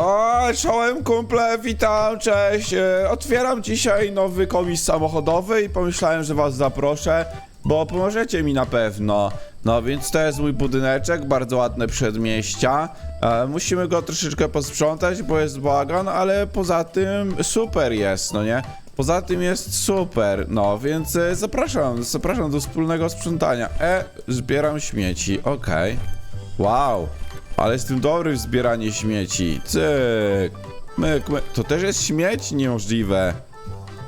O, czołem kumple, witam, cześć. E, Otwieram dzisiaj nowy komis samochodowy i pomyślałem, że was zaproszę, bo pomożecie mi na pewno. No więc to jest mój budyneczek, bardzo ładne przedmieścia. E, musimy go troszeczkę posprzątać, bo jest bagan, ale poza tym super jest, no nie? Poza tym jest super, no więc e, zapraszam, zapraszam do wspólnego sprzątania. E, zbieram śmieci, okej. Wow, ale jestem dobry w zbieraniu śmieci. Cyk. Myk, myk. To też jest śmieć? Niemożliwe.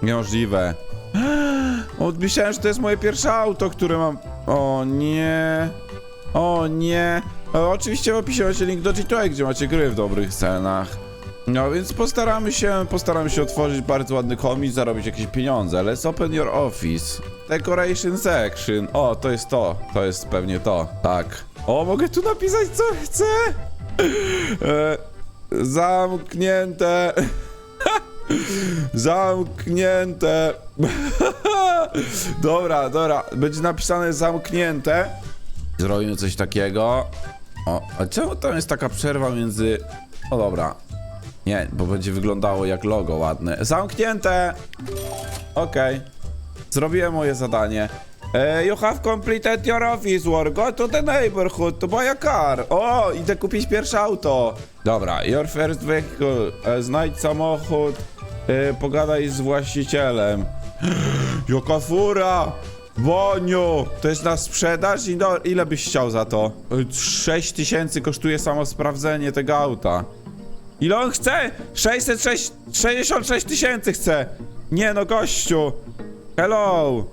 Niemożliwe. O, myślałem, że to jest moje pierwsze auto, które mam. O nie. O nie. E, oczywiście w opisie macie link do GTA, gdzie macie gry w dobrych cenach. No więc postaramy się, postaramy się otworzyć bardzo ładny komis, zarobić jakieś pieniądze. Let's open your office. Decoration section. O, to jest to. To jest pewnie to. Tak. O, mogę tu napisać co chcę. E, zamknięte. Zamknięte. dobra, dobra. Będzie napisane zamknięte. Zrobimy coś takiego. O, a czemu tam jest taka przerwa między... O dobra. Nie, bo będzie wyglądało jak logo ładne. Zamknięte! Okej. Zrobiłem moje zadanie. E, you have completed your office work. Go to the neighborhood to buy a car. O, idę kupić pierwsze auto. Dobra, your first vehicle. E, znajdź samochód. E, pogadaj z właścicielem. Jaka fura! Boniu! To jest na sprzedaż? I ile byś chciał za to? 6 tysięcy kosztuje samo sprawdzenie tego auta. Ile on chce? 666 tysięcy chce! Nie no, gościu! Hello!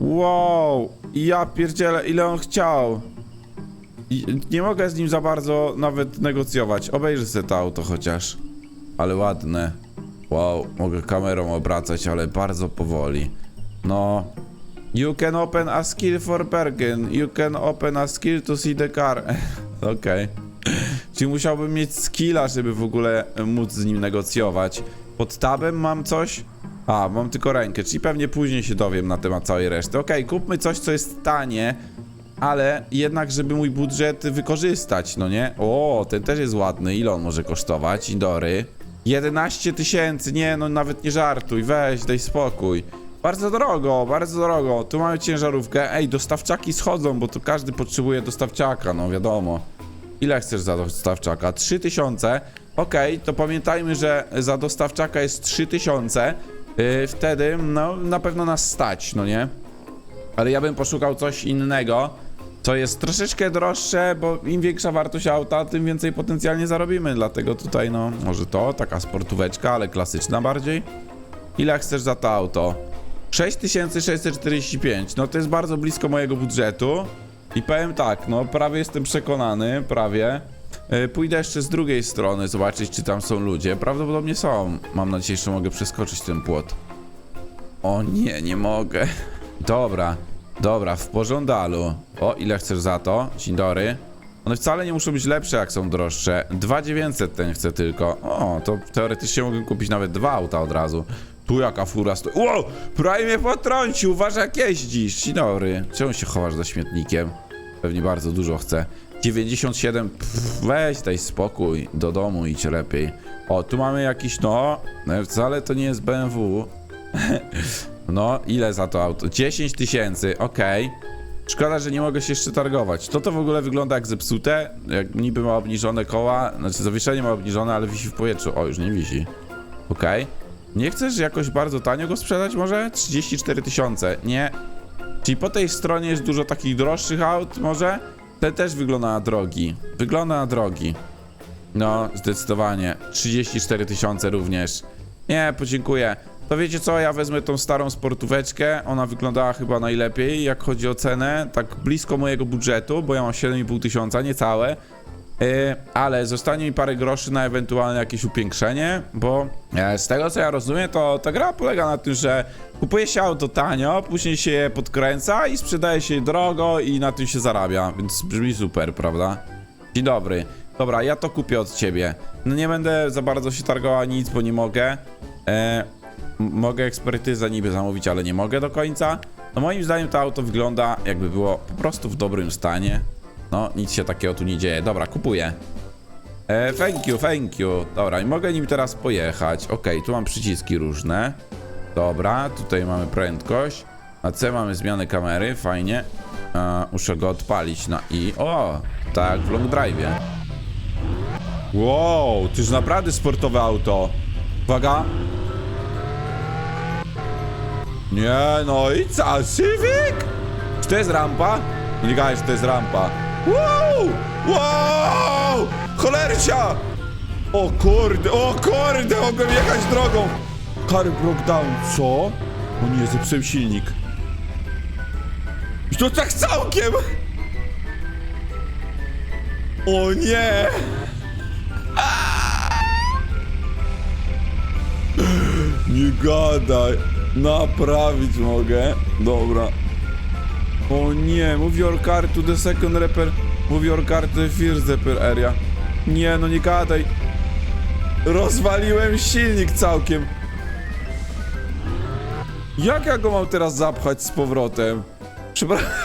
Wow! Ja pierdzielę, ile on chciał! Nie mogę z nim za bardzo nawet negocjować. Obejrzę sobie to auto chociaż. Ale ładne. Wow, mogę kamerą obracać, ale bardzo powoli. No. You can open a skill for Bergen. You can open a skill to see the car. Okej. Czyli musiałbym mieć skilla, żeby w ogóle móc z nim negocjować. Pod tabem mam coś? A, mam tylko rękę, czyli pewnie później się dowiem na temat całej reszty. Okej, kupmy coś, co jest tanie, ale jednak, żeby mój budżet wykorzystać, no nie? O, ten też jest ładny. Ile on może kosztować? Indory. 11 tysięcy, nie, no nawet nie żartuj, weź, daj spokój. Bardzo drogo, bardzo drogo. Tu mamy ciężarówkę. Ej, dostawczaki schodzą, bo tu każdy potrzebuje dostawczaka, no wiadomo. Ile chcesz za dostawczaka? 3000. Okej, to pamiętajmy, że za dostawczaka jest 3000. Yy, wtedy, no, na pewno nas stać, no nie? Ale ja bym poszukał coś innego, co jest troszeczkę droższe, bo im większa wartość auta, tym więcej potencjalnie zarobimy. Dlatego tutaj, no, może to, taka sportóweczka, ale klasyczna bardziej. Ile chcesz za to auto? 6645, no to jest bardzo blisko mojego budżetu. I powiem tak, no prawie jestem przekonany, prawie. Yy, Pójdę jeszcze z drugiej strony, zobaczyć czy tam są ludzie. Prawdopodobnie są. Mam nadzieję, że mogę przeskoczyć ten płot. O nie, nie mogę. Dobra, dobra, w pożądalu. O, ile chcesz za to? Dzień dobry. One wcale nie muszą być lepsze, jak są droższe. 2900 ten chcę tylko. O, to teoretycznie mogę kupić nawet dwa auta od razu. Tu jaka fura stoi. Wow! Prawie mnie potrącił, uważaj jak jeździsz. Dzień dobry. Czemu się chowasz za śmietnikiem? Pewnie bardzo dużo chcę. 97, pff, weź daj spokój, do domu idź lepiej. O, tu mamy jakiś, no, wcale to nie jest BMW. No, ile za to auto? 10 tysięcy, okej. Szkoda, że nie mogę się jeszcze targować. To to w ogóle wygląda jak zepsute, jak niby ma obniżone koła, znaczy zawieszenie ma obniżone, ale wisi w powietrzu. O, już nie wisi. Okej. Nie chcesz jakoś bardzo tanio go sprzedać może? 34 tysiące, nie. Czyli po tej stronie jest dużo takich droższych aut może? Ten też wygląda na drogi. Wygląda na drogi. No, zdecydowanie. 34 tysiące również. Nie, podziękuję. To wiecie co, ja wezmę tą starą sportóweczkę. Ona wyglądała chyba najlepiej, jak chodzi o cenę. Tak blisko mojego budżetu, bo ja mam 7,5 tysiąca, niecałe. Yy, ale zostanie mi parę groszy na ewentualne jakieś upiększenie, bo e, z tego co ja rozumiem, to ta gra polega na tym, że kupuje się auto tanio, później się je podkręca i sprzedaje się je drogo i na tym się zarabia, więc brzmi super, prawda? Dzień dobry. Dobra, ja to kupię od ciebie. No nie będę za bardzo się targała nic, bo nie mogę. E, mogę ekspertyzę niby zamówić, ale nie mogę do końca. No moim zdaniem to auto wygląda jakby było po prostu w dobrym stanie. No, nic się takiego tu nie dzieje. Dobra, kupuję. E, thank you, thank you. Dobra, i mogę nim teraz pojechać. Okej, tu mam przyciski różne. Dobra, tutaj mamy prędkość. Na C mamy zmianę kamery, fajnie. E, muszę go odpalić na I. O, tak, w long drive'ie. Wow, to jest naprawdę sportowe auto. Uwaga. Nie, no i co, Civic? Czy to jest rampa? Nie gadaj, że to jest rampa. Wow! Wow! Cholercia! O kurde, o kurde, mogłem jechać drogą! Car broke down, co? O nie, zepsułem silnik. I to tak całkiem! O nie! Nie gadaj. Naprawić mogę. Dobra. O nie, move your car to the second repair. Move your car to the first repair area. Nie, no nie gadaj. Rozwaliłem silnik całkiem. Jak ja go mam teraz zapchać z powrotem? Przepraszam.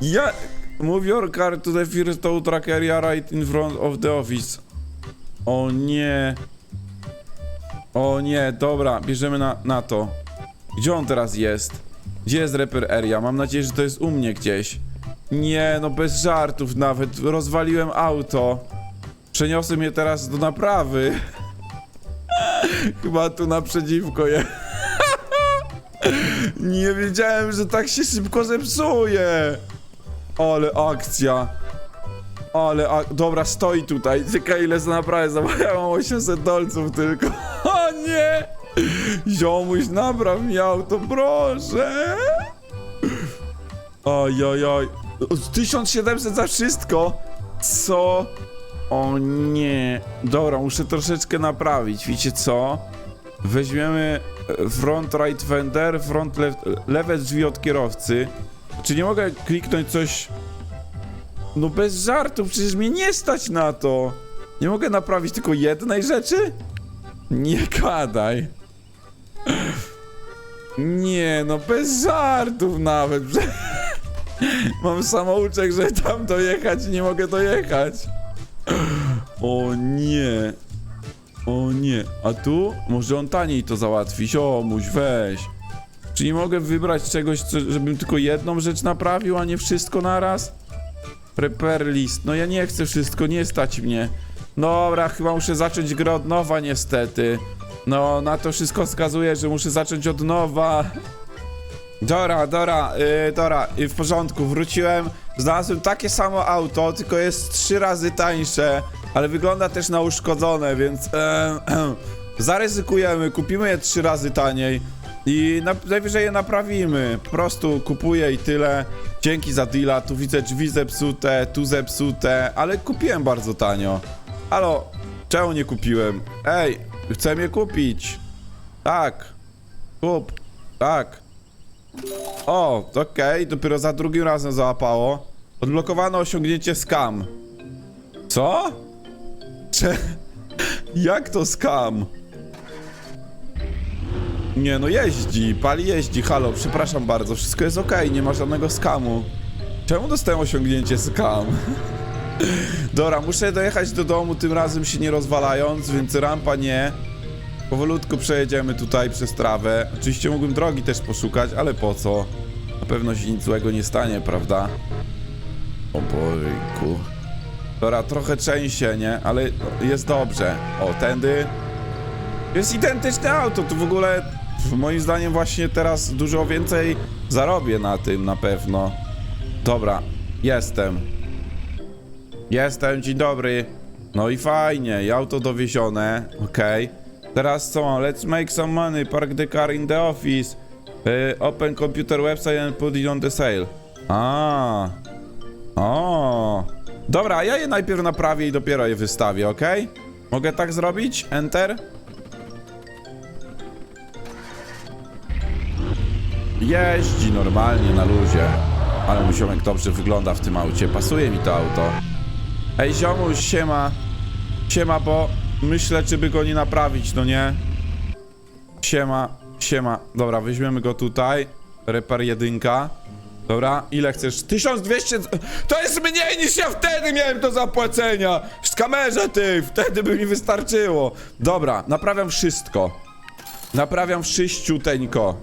Ja... Move your car to the first tow truck area right in front of the office. O nie. O nie, dobra, bierzemy na, na to. Gdzie on teraz jest? Gdzie jest repair area? Mam nadzieję, że to jest u mnie gdzieś. Nie, no bez żartów nawet. Rozwaliłem auto. Przeniosę mnie teraz do naprawy. Chyba tu naprzeciwko je. Nie wiedziałem, że tak się szybko zepsuje. Ale akcja. Ale, a, dobra, stoi tutaj. Czekaj, ile za naprawę zamawiałem 800 dolców tylko. O nie! Ziomuś, napraw mi auto, proszę! Oj, oj, oj. 1700 za wszystko? Co? O nie. Dobra, muszę troszeczkę naprawić. Wiecie co? Weźmiemy e, front right fender, front left, lewe drzwi od kierowcy. Czy nie mogę kliknąć coś no bez żartów, przecież mnie nie stać na to. Nie mogę naprawić tylko jednej rzeczy? Nie gadaj. Nie, no bez żartów nawet. Mam samouczek, że tam dojechać i nie mogę dojechać. O nie. O nie. A tu? Może on taniej to załatwi. O, muś weź. Czy nie mogę wybrać czegoś, żebym tylko jedną rzecz naprawił, a nie wszystko naraz? Repair list. No ja nie chcę wszystko, nie stać mnie. Dobra, chyba muszę zacząć grę od nowa niestety. No, na to wszystko wskazuje, że muszę zacząć od nowa. Dora, Dora, yy, Dora, yy, w porządku, wróciłem. Znalazłem takie samo auto, tylko jest trzy razy tańsze, ale wygląda też na uszkodzone, więc em, zaryzykujemy, kupimy je trzy razy taniej i na, najwyżej je naprawimy. Po prostu kupuję i tyle. Dzięki za deala, tu widzę drzwi zepsute, tu zepsute, ale kupiłem bardzo tanio. Halo, czemu nie kupiłem? Ej, chcę je kupić. Tak, kup, tak. O, okej, dopiero za drugim razem załapało. Odblokowano osiągnięcie scam. Co? Cze... Jak to scam? Nie no jeździ, pali jeździ, halo, przepraszam bardzo, wszystko jest okej, nie ma żadnego skamu. Czemu dostałem osiągnięcie scam? Dobra, muszę dojechać do domu, tym razem się nie rozwalając, więc rampa nie. Powolutku przejedziemy tutaj przez trawę. Oczywiście mógłbym drogi też poszukać, ale po co? Na pewno się nic złego nie stanie, prawda? O bojku. Dobra, trochę częściej, nie? Ale jest dobrze. O, tędy. Jest identyczne auto, tu w ogóle moim zdaniem właśnie teraz dużo więcej zarobię na tym na pewno. Dobra, jestem. Jestem, dzień dobry. No i fajnie, i auto dowiezione, okej. Teraz co mam? Let's make some money, park the car in the office. Y, open computer website and put it on the sale. A. O. Dobra, ja je najpierw naprawię i dopiero je wystawię, ok? Mogę tak zrobić? Enter? Jeździ normalnie na luzie. Ale mój ziomek dobrze wygląda w tym aucie. Pasuje mi to auto. Ej, ziomuś, siema. Siema, bo myślę, czy by go nie naprawić, no nie? Siema, siema. Dobra, weźmiemy go tutaj. Repair jedynka. Dobra, ile chcesz? 1200... To jest mniej niż ja wtedy miałem do zapłacenia! Z kamerze ty, wtedy by mi wystarczyło. Dobra, naprawiam wszystko. Naprawiam wszyściuteńko.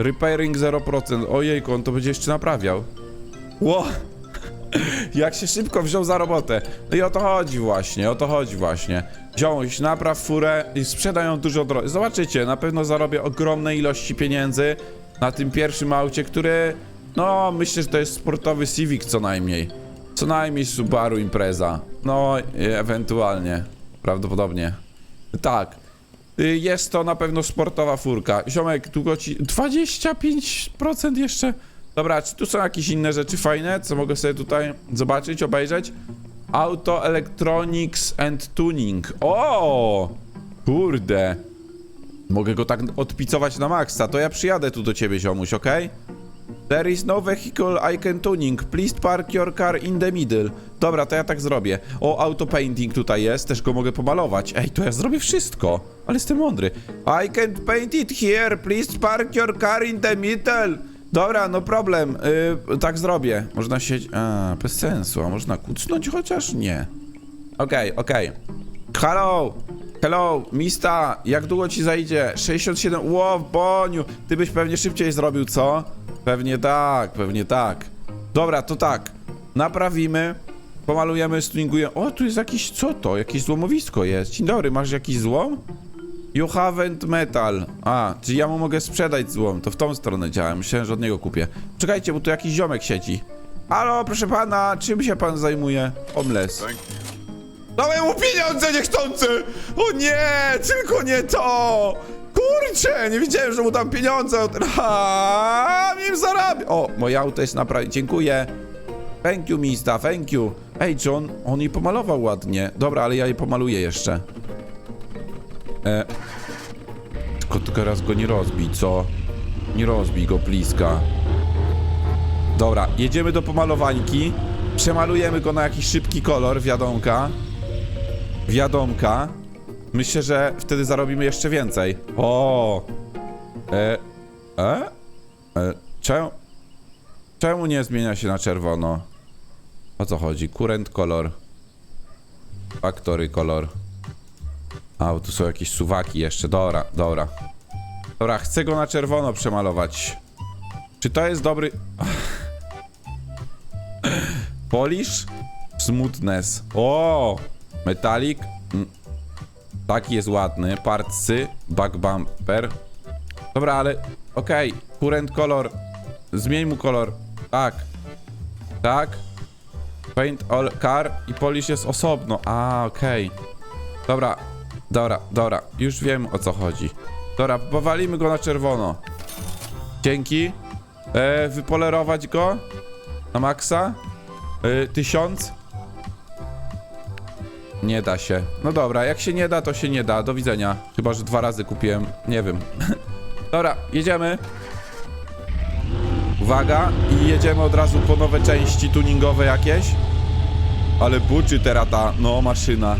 Repairing 0%. Ojejku, on to będzie jeszcze naprawiał. Ło! Jak się szybko wziął za robotę. No i o to chodzi właśnie, o to chodzi właśnie. Wziąłeś, napraw furę i sprzedaj ją dużo drożej. Zobaczycie, na pewno zarobię ogromne ilości pieniędzy na tym pierwszym aucie, który... No, myślę, że to jest sportowy Civic co najmniej. Co najmniej Subaru Impreza. No, ewentualnie. Prawdopodobnie. Tak. Y, Jest to na pewno sportowa furka. Ziomek, długo ci... 25% jeszcze? Dobra, czy tu są jakieś inne rzeczy fajne, co mogę sobie tutaj zobaczyć, obejrzeć? Auto Electronics and Tuning. O! Kurde. Mogę go tak odpicować na maksa. To ja przyjadę tu do ciebie, ziomuś, okej? There is no vehicle I can tuning. Please park your car in the middle. Dobra, to ja tak zrobię. O, auto painting tutaj jest, też go mogę pomalować. Ej, to ja zrobię wszystko. Ale jestem mądry. I can paint it here. Please park your car in the middle. Dobra, no problem. Yy, tak zrobię. Można się... A, bez sensu. A można kucnąć chociaż? Nie. Okej, okej. Hello! Hello, Mista, jak długo ci zajdzie? 67, ło, Boniu, ty byś pewnie szybciej zrobił, co? Pewnie tak, pewnie tak. Dobra, to tak, naprawimy, pomalujemy, stuningujemy. O, tu jest jakiś, co to? Jakieś złomowisko jest. Dzień dobry, masz jakiś złom? You haven't metal. A, czyli ja mu mogę sprzedać złom, to w tą stronę działa, myślałem, że od niego kupię. Czekajcie, bo tu jakiś ziomek siedzi. Halo, proszę pana, czym się pan zajmuje? Omles. Dałem mu pieniądze niechcący! O nie, tylko nie to! Kurczę, nie wiedziałem, że mu dam pieniądze. Ha, im zarabia. O, moje auto jest naprawdę. Dziękuję. Thank you, mista, thank you. Ej, John, on jej pomalował ładnie. Dobra, ale ja jej pomaluję jeszcze. E. Tylko teraz go nie rozbij, co? Nie rozbij go, bliska. Dobra, jedziemy do pomalowańki. Przemalujemy go na jakiś szybki kolor, wiadomka. Wiadomka. Myślę, że wtedy zarobimy jeszcze więcej. O! E? E? e czemu? Czemu nie zmienia się na czerwono? O co chodzi? Current color. Factory color. A, bo tu są jakieś suwaki jeszcze. Dobra, dobra. Dobra, chcę go na czerwono przemalować. Czy to jest dobry... Polish? Smoothness. O! Metalik. Mm. Taki jest ładny. Partsy. Back bumper. Dobra, ale... Okej. Okay. Current color. Zmień mu kolor. Tak. Tak. Paint all car i polish jest osobno. A, okej. Okay. Dobra. Dobra, dobra. Już wiem o co chodzi. Dobra, powalimy go na czerwono. Dzięki. E, wypolerować go na maksa. E, tysiąc. Nie da się. No dobra, jak się nie da, to się nie da. Do widzenia. Chyba, że dwa razy kupiłem. Nie wiem. dobra, jedziemy. Uwaga. I jedziemy od razu po nowe części tuningowe jakieś. Ale buczy teraz ta, no, maszyna.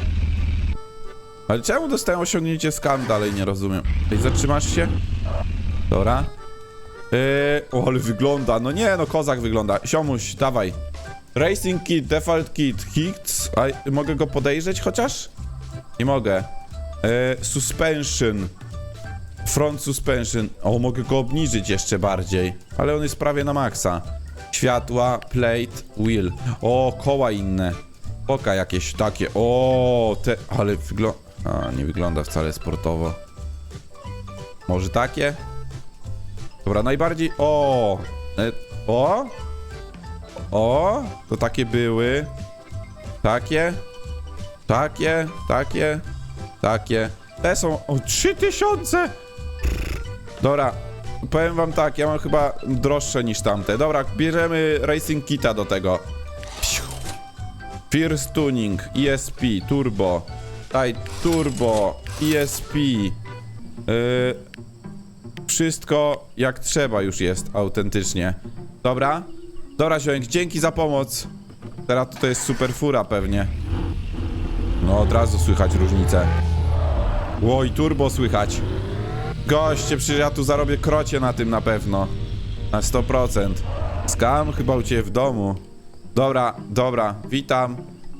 Ale czemu dostają osiągnięcie skan dalej? Nie rozumiem. Ej, zatrzymasz się? Dobra. Yy, o, ale wygląda. No nie, no kozak wygląda. Siomuś, dawaj. Racing kit, default kit, hits. A mogę go podejrzeć chociaż? Nie mogę. Yy, suspension. Front suspension. O, mogę go obniżyć jeszcze bardziej. Ale on jest prawie na maksa. Światła, plate, wheel. O, koła inne. Oka jakieś takie. O, te. Ale wygląda. A, nie wygląda wcale sportowo. Może takie? Dobra, najbardziej... O! E, o! O! To takie były. Takie. Takie, takie, takie. Te są... O, 3000! Dobra, powiem wam tak, ja mam chyba droższe niż tamte. Dobra, bierzemy Racing Kita do tego. First Tuning, ESP, Turbo. Daj, Turbo, ESP. Yy, wszystko jak trzeba już jest, autentycznie. Dobra? Dobra, Ziołek, dzięki za pomoc. Teraz to jest super fura pewnie. No, od razu słychać różnicę. Ło, i turbo słychać. Goście, przecież ja tu zarobię krocie na tym na pewno. Na 100%. Skam chyba u ciebie w domu. Dobra, dobra, witam.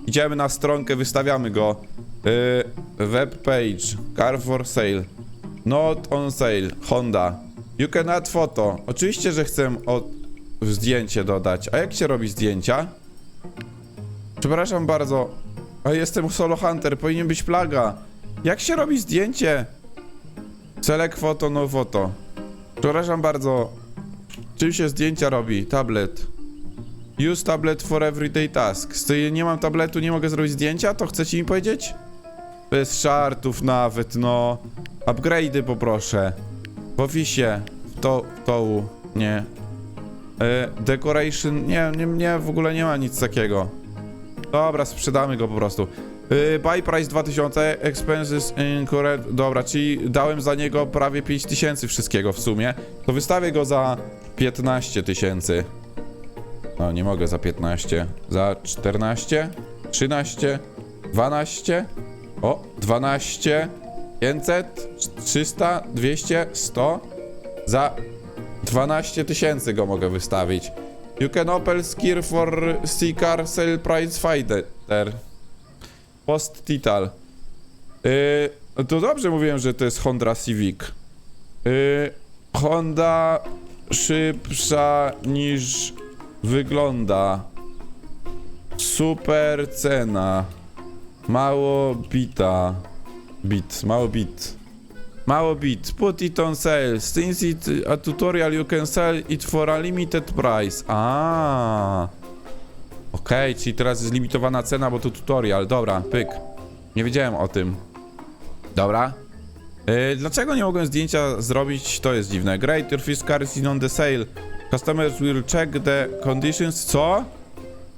Idziemy na stronkę, wystawiamy go. Yy, web page, car for sale. Not on sale, Honda. You can add photo. Oczywiście, że chcę od... zdjęcie dodać. A jak się robi zdjęcia? Przepraszam bardzo. A jestem solo hunter, powinien być plaga. Jak się robi zdjęcie? Select photo, no photo. Przepraszam bardzo. Czym się zdjęcia robi? Tablet. Use tablet for everyday tasks. Ja nie mam tabletu, nie mogę zrobić zdjęcia? To chcecie mi powiedzieć? Bez żartów nawet, no. Upgrade'y poproszę. W ofisie. W to. Nie. E, decoration. Nie, nie, nie, w ogóle nie ma nic takiego. Dobra, sprzedamy go po prostu. Yy, buy price 2000, expenses incorrect. Dobra, czyli dałem za niego prawie 5000 wszystkiego w sumie. To wystawię go za 15 tysięcy. No, nie mogę za 15. Za 14, 13, 12. O, 12, 500, 300, 200, 100. Za 12 tysięcy go mogę wystawić. You can open skill for C-car sale price fighter. Post title. Yy, to dobrze mówiłem, że to jest Honda Civic. Yy, Honda szybsza niż wygląda. Super cena. Mało bita. Bit, mało bit. Mało bit. Put it on sale. Since it a tutorial you can sell it for a limited price. A. Okej, czyli teraz jest limitowana cena, bo to tutorial. Dobra, pyk. Nie wiedziałem o tym. Dobra. Yy, dlaczego nie mogłem zdjęcia zrobić? To jest dziwne. Great, your fish car is on the sale. Customers will check the conditions. Co?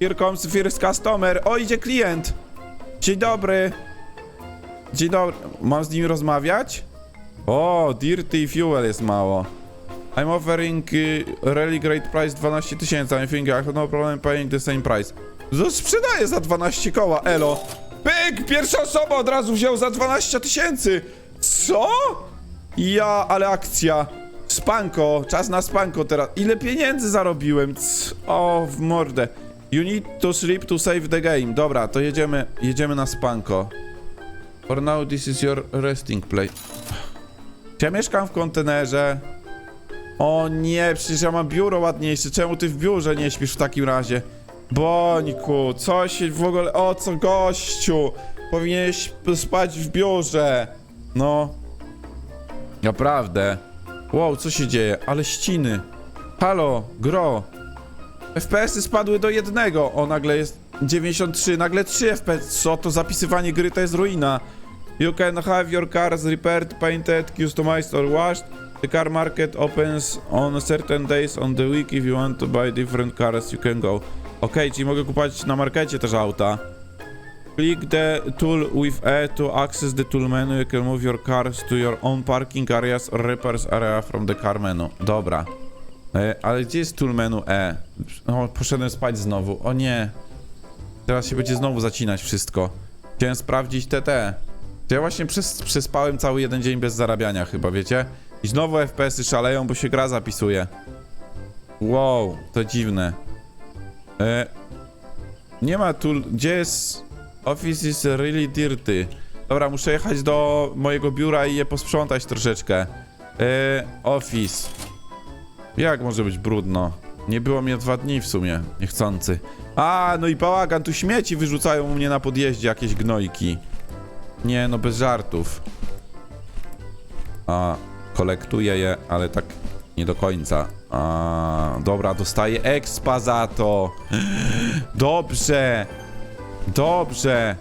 Here comes first customer. O, idzie klient. Dzień dobry. Dzień dobry. Mam z nim rozmawiać? O, dirty fuel jest mało. I'm offering y, really great price 12 tysięcy. I think I have no problem paying the same price. No sprzedaję za 12 koła, elo. Pyk! Pierwsza osoba od razu wziął za 12 tysięcy. Co? Ja, ale akcja. Spanko, czas na spanko teraz. Ile pieniędzy zarobiłem? C o, w mordę. You need to sleep to save the game. Dobra, to jedziemy, jedziemy na spanko. For now this is your resting place. Ja mieszkam w kontenerze? O nie, przecież ja mam biuro ładniejsze. Czemu ty w biurze nie śpisz w takim razie? Bońku, co się w ogóle... O co, gościu? Powinieneś spać w biurze. No. Naprawdę. Wow, co się dzieje? Ale ściny. Halo, gro. FPS-y spadły do jednego. O, nagle jest 93, nagle 3 FPS. Co to zapisywanie gry to jest ruina. You can have your cars repaired, painted, customized or washed. The car market opens on certain days on the week. If you want to buy different cars, you can go. Okej, czyli mogę kupować na markecie też auta. Click the tool with E to access the tool menu. You can move your cars to your own parking areas or repairs area from the car menu. Dobra. E, ale gdzie jest tool menu E? O, poszedłem spać znowu. O nie. Teraz się będzie znowu zacinać wszystko. Chciałem sprawdzić TT. Ja właśnie przes przespałem cały jeden dzień bez zarabiania chyba, wiecie? I znowu FPS-y szaleją, bo się gra zapisuje. Wow, to dziwne. E, nie ma tu... Gdzie jest... Office is really dirty. Dobra, muszę jechać do mojego biura i je posprzątać troszeczkę. E, office. Jak może być brudno? Nie było mnie dwa dni w sumie, niechcący. A, no i bałagan, tu śmieci wyrzucają u mnie na podjeździe jakieś gnojki. Nie, no bez żartów. A, kolektuję je, ale tak nie do końca. A, dobra, dostaję expa za to. Dobrze. Dobrze.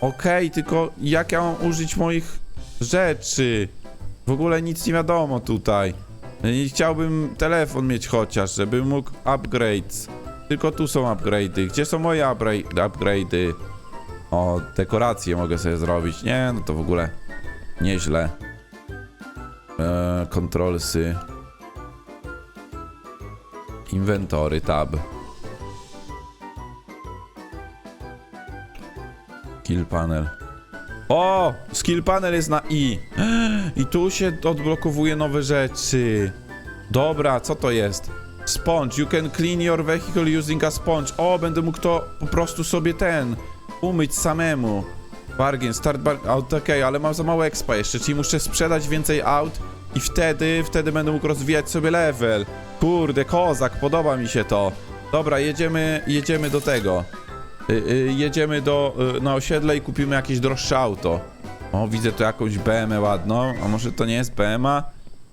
Okej, tylko jak ja mam użyć moich rzeczy? W ogóle nic nie wiadomo tutaj. I chciałbym telefon mieć chociaż, żebym mógł upgrades. Tylko tu są upgrade'y. Gdzie są moje upgra- upgrade'y? O, dekoracje mogę sobie zrobić. Nie, no to w ogóle nieźle. Eee, controlsy. Inwentory tab. Kill panel. O! Skill panel jest na I. I tu się odblokowuje nowe rzeczy. Dobra, co to jest? Sponge. You can clean your vehicle using a sponge. O, będę mógł to po prostu sobie ten umyć samemu. Bargain, start bar... Okej, ale mam za mało expa jeszcze, czyli muszę sprzedać więcej aut i wtedy, wtedy będę mógł rozwijać sobie level. Kurde, kozak, podoba mi się to. Dobra, jedziemy, jedziemy do tego. Y, y, jedziemy do, y, na osiedle i kupimy jakieś droższe auto. O, widzę tu jakąś BM ładną, a może to nie jest BMA?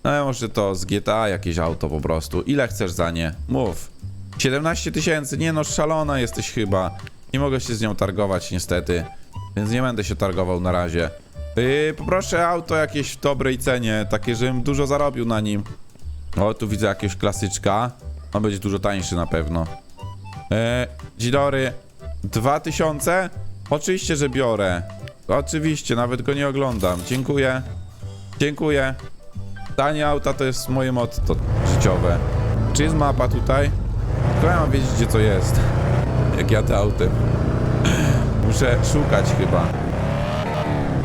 No, może to z GTA jakieś auto po prostu. Ile chcesz za nie? Mów. 17 tysięcy, nie no, szalona jesteś chyba. Nie mogę się z nią targować niestety, więc nie będę się targował na razie. Yy, poproszę auto jakieś w dobrej cenie, takie, żebym dużo zarobił na nim. O, tu widzę jakiegoś klasyczka. On będzie dużo tańszy na pewno. Yy, Dzidory, 2000? Oczywiście, że biorę. Oczywiście, nawet go nie oglądam. Dziękuję. Dziękuję. Tanie auta to jest moje motto życiowe. Czy jest mapa tutaj? Tylko ja mam wiedzieć, gdzie to jest. Jak jadę autem. Muszę szukać chyba.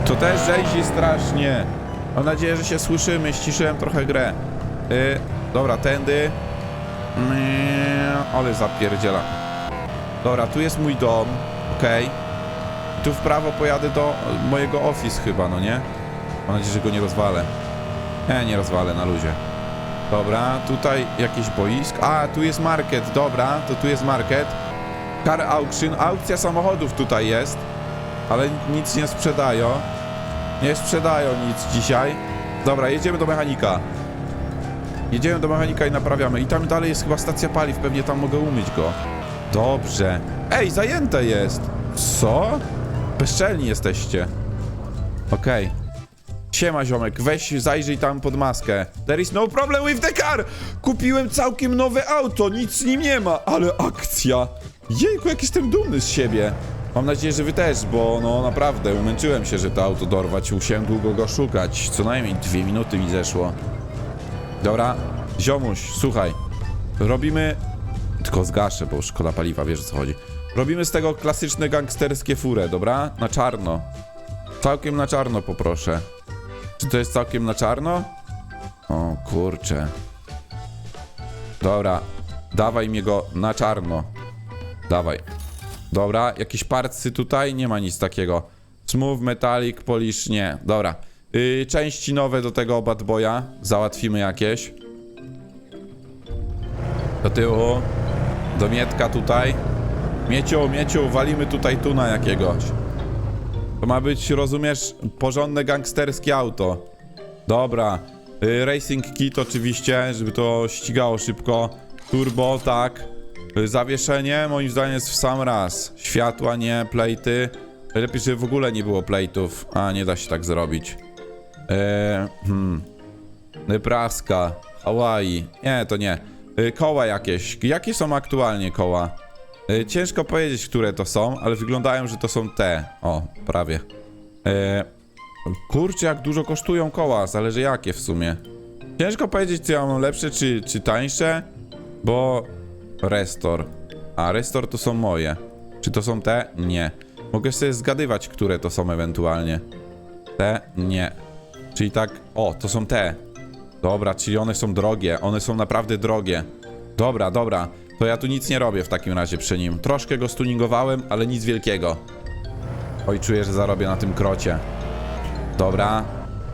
To też rzezi strasznie. Mam nadzieję, że się słyszymy. Ściszyłem trochę grę. Yy, dobra, tędy. Yy, ale zapierdziela. Dobra, tu jest mój dom. Okej. I Tu w prawo pojadę do mojego office chyba, no nie? Mam nadzieję, że go nie rozwalę. Nie, nie rozwalę na luzie. Dobra, tutaj jakieś boisko. A, tu jest market, dobra, to tu jest market. Car auction, aukcja samochodów tutaj jest, ale nic nie sprzedają. Nie sprzedają nic dzisiaj. Dobra, jedziemy do mechanika. Jedziemy do mechanika i naprawiamy. I tam dalej jest chyba stacja paliw, pewnie tam mogę umyć go. Dobrze. Ej, zajęte jest! Co? Bezczelni jesteście. Okej. Siema ziomek, weź zajrzyj tam pod maskę. There is no problem with the car! Kupiłem całkiem nowe auto, nic z nim nie ma, ale akcja! Jejku, jak jestem dumny z siebie. Mam nadzieję, że wy też, bo no naprawdę umęczyłem się, że to auto dorwać. Musiałem długo go szukać. Co najmniej dwie minuty mi zeszło. Dobra, ziomuś, słuchaj. Robimy... Tylko zgaszę, bo szkoda paliwa, wiesz o co chodzi. Robimy z tego klasyczne gangsterskie furę, dobra? Na czarno. Całkiem na czarno poproszę. Czy to jest całkiem na czarno? O kurczę. Dobra, dawaj mi go na czarno. Dawaj. Dobra, jakieś parcy tutaj? Nie ma nic takiego. Smooth, metallic, polish, nie. Dobra. Yy, części nowe do tego bad boya. Załatwimy jakieś. Do tyłu. Do Mietka tutaj. Mieciu, Mieciu, walimy tutaj tuna jakiegoś. To ma być, rozumiesz, porządne gangsterskie auto. Dobra. Y, Racing kit oczywiście, żeby to ścigało szybko. Turbo, tak. Y, Zawieszenie, moim zdaniem jest w sam raz. Światła, nie, plejty. Lepiej, żeby w ogóle nie było plejtów. A, nie da się tak zrobić. Eee, hmm. Nebraska, Hawaii. Nie, to nie. Y, Koła jakieś. Jakie są aktualnie koła? Y, Ciężko powiedzieć, które to są, ale wyglądają, że to są te. O, prawie. E, kurczę, jak dużo kosztują koła, zależy jakie w sumie. Ciężko powiedzieć, co ja mam lepsze, czy, czy tańsze, bo... Restor. A, Restor to są moje. Czy to są te? Nie. Mogę sobie zgadywać, które to są ewentualnie. Te? Nie. Czyli tak... O, to są te. Dobra, czyli one są drogie. One są naprawdę drogie. Dobra, dobra. To ja tu nic nie robię w takim razie przy nim. Troszkę go stuningowałem, ale nic wielkiego. Oj, czuję, że zarobię na tym krocie. Dobra.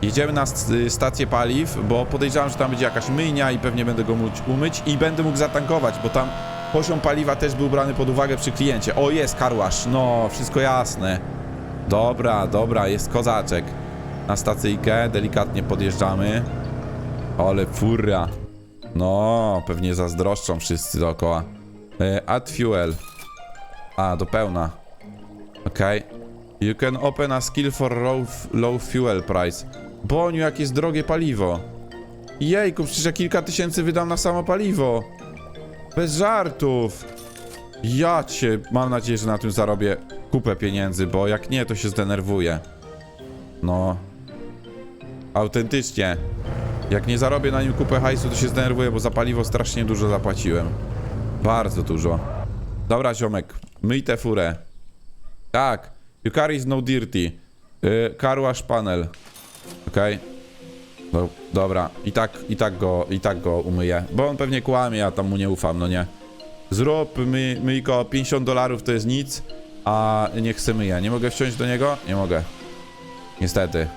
Jedziemy na y, stację paliw, bo podejrzewam, że tam będzie jakaś myjnia i pewnie będę go mógł umyć i będę mógł zatankować, bo tam poziom paliwa też był brany pod uwagę przy kliencie. O, jest karłasz. No, wszystko jasne. Dobra, dobra, jest kozaczek. Na stacyjkę delikatnie podjeżdżamy. Ale furra. No, pewnie zazdroszczą wszyscy dookoła. E, add fuel. A, do pełna. Okej. You can open a skill for low, low fuel price. Boniu, jakie jest drogie paliwo. Jejku, przecież ja kilka tysięcy wydam na samo paliwo. Bez żartów. Ja cię, mam nadzieję, że na tym zarobię kupę pieniędzy, bo jak nie, to się zdenerwuję. No. Autentycznie. Jak nie zarobię na nim kupę hajsu, to się zdenerwuję, bo za paliwo strasznie dużo zapłaciłem. Bardzo dużo. Dobra, ziomek, myj tę furę. Tak. You carry is no dirty. Yy, car wash panel. Okej. No, dobra, i tak, i tak go, i tak go umyję, bo on pewnie kłamie, ja tam mu nie ufam, no nie. Zrób my, myjko 50 dolarów to jest nic, a nie chcę myję. Nie mogę wsiąść do niego? Nie mogę. Niestety.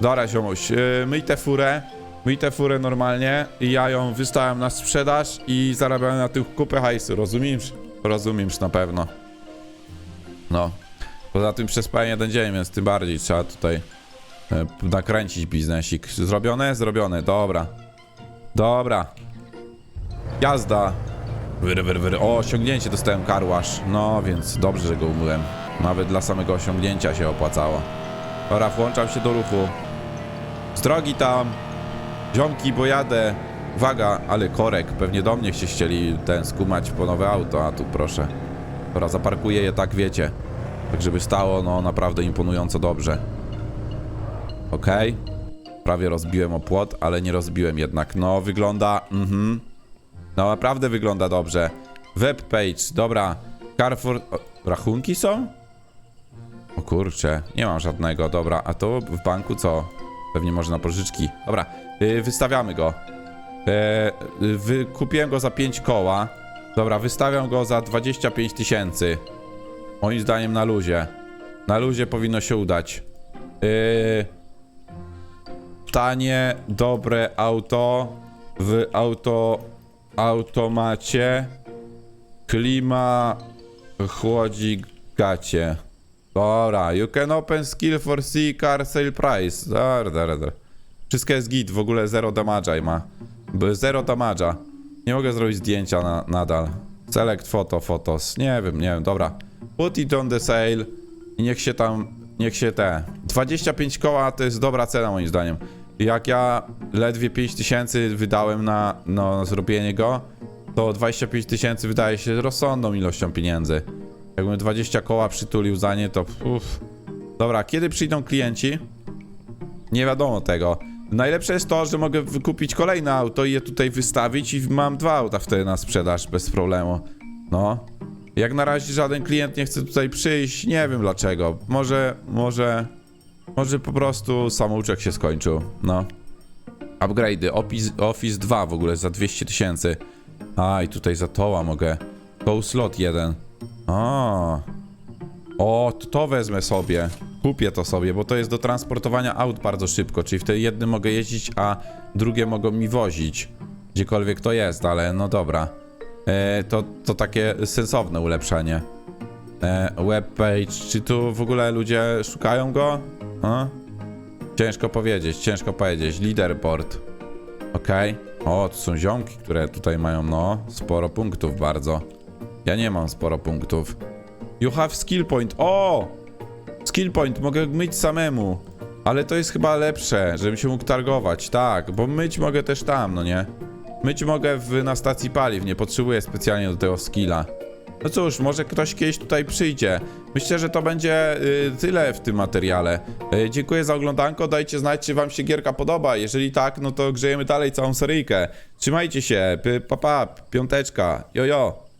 Dobra, ziomuś, yy, myj tę furę, myj tę furę normalnie i ja ją wystawiam na sprzedaż i zarabiam na tych kupę hajsu, rozumiesz? Rozumiesz na pewno. No. Poza tym przespałem jeden dzień, więc tym bardziej trzeba tutaj e, nakręcić biznesik. Zrobione? Zrobione, dobra. Dobra. Jazda. Wyry, wyry, wyry. O, osiągnięcie dostałem karłasz. No, więc dobrze, że go umyłem. Nawet dla samego osiągnięcia się opłacało. Dobra, włączam się do ruchu. Z drogi tam. Ziomki, bo jadę. Uwaga, ale korek. Pewnie do mnie się chcieli ten skumać po nowe auto, a tu proszę. Dobra, zaparkuję je tak, wiecie. Tak, żeby stało, no, naprawdę imponująco dobrze. Okej. Prawie rozbiłem o płot, ale nie rozbiłem jednak. No, wygląda... Mhm. No, naprawdę wygląda dobrze. Webpage, dobra. Carrefour... O, rachunki są? O kurczę, nie mam żadnego, dobra. A to w banku co? Pewnie można pożyczki. Dobra, wystawiamy go. Wy, kupiłem go za 5 koła. Dobra, wystawiam go za 25 tysięcy. Moim zdaniem na luzie. Na luzie powinno się udać. Yy, tanie, dobre auto w auto automacie. Klima chłodzi gacie. Dobra, you can open skill for C car sale price. Dobra, dobra, dobra. Wszystko jest git, w ogóle zero damage'a ma. Zero damage'a. Nie mogę zrobić zdjęcia na, nadal. Select photo, photos. Nie wiem, nie wiem, dobra. Put it on the sale i niech się tam, niech się te... 25 koła to jest dobra cena moim zdaniem. Jak ja ledwie 5 tysięcy wydałem na, no, zrobienie go, to 25 tysięcy wydaje się rozsądną ilością pieniędzy. Jakbym 20 koła przytulił za nie, to uff. Dobra, kiedy przyjdą klienci? Nie wiadomo tego. Najlepsze jest to, że mogę wykupić kolejne auto i je tutaj wystawić i mam dwa auta wtedy na sprzedaż bez problemu. No. Jak na razie żaden klient nie chce tutaj przyjść, nie wiem dlaczego. Może, może, może po prostu samouczek się skończył. No. Upgrade'y, Office, Office 2 w ogóle za 200 tysięcy. A, i tutaj za toła mogę. Go slot 1. A. O, to, to wezmę sobie. Kupię to sobie, bo to jest do transportowania aut bardzo szybko, czyli wtedy jednym mogę jeździć, a drugie mogą mi wozić. Gdziekolwiek to jest, ale no dobra. E, to, to takie sensowne ulepszenie. E, webpage, czy tu w ogóle ludzie szukają go? A? Ciężko powiedzieć, ciężko powiedzieć. Leaderboard. Okej. O, to są ziomki, które tutaj mają, no, sporo punktów bardzo. Ja nie mam sporo punktów. You have skill point. O! Skill point, mogę myć samemu. Ale to jest chyba lepsze, żebym się mógł targować. Tak, bo myć mogę też tam, no nie? Myć mogę w, na stacji paliw, nie potrzebuję specjalnie do tego skilla. No cóż, może ktoś kiedyś tutaj przyjdzie. Myślę, że to będzie y, tyle w tym materiale. Y, dziękuję za oglądanko, dajcie znać, czy wam się gierka podoba. Jeżeli tak, no to grzejemy dalej całą seryjkę. Trzymajcie się, P- pa pa, piąteczka, jojo.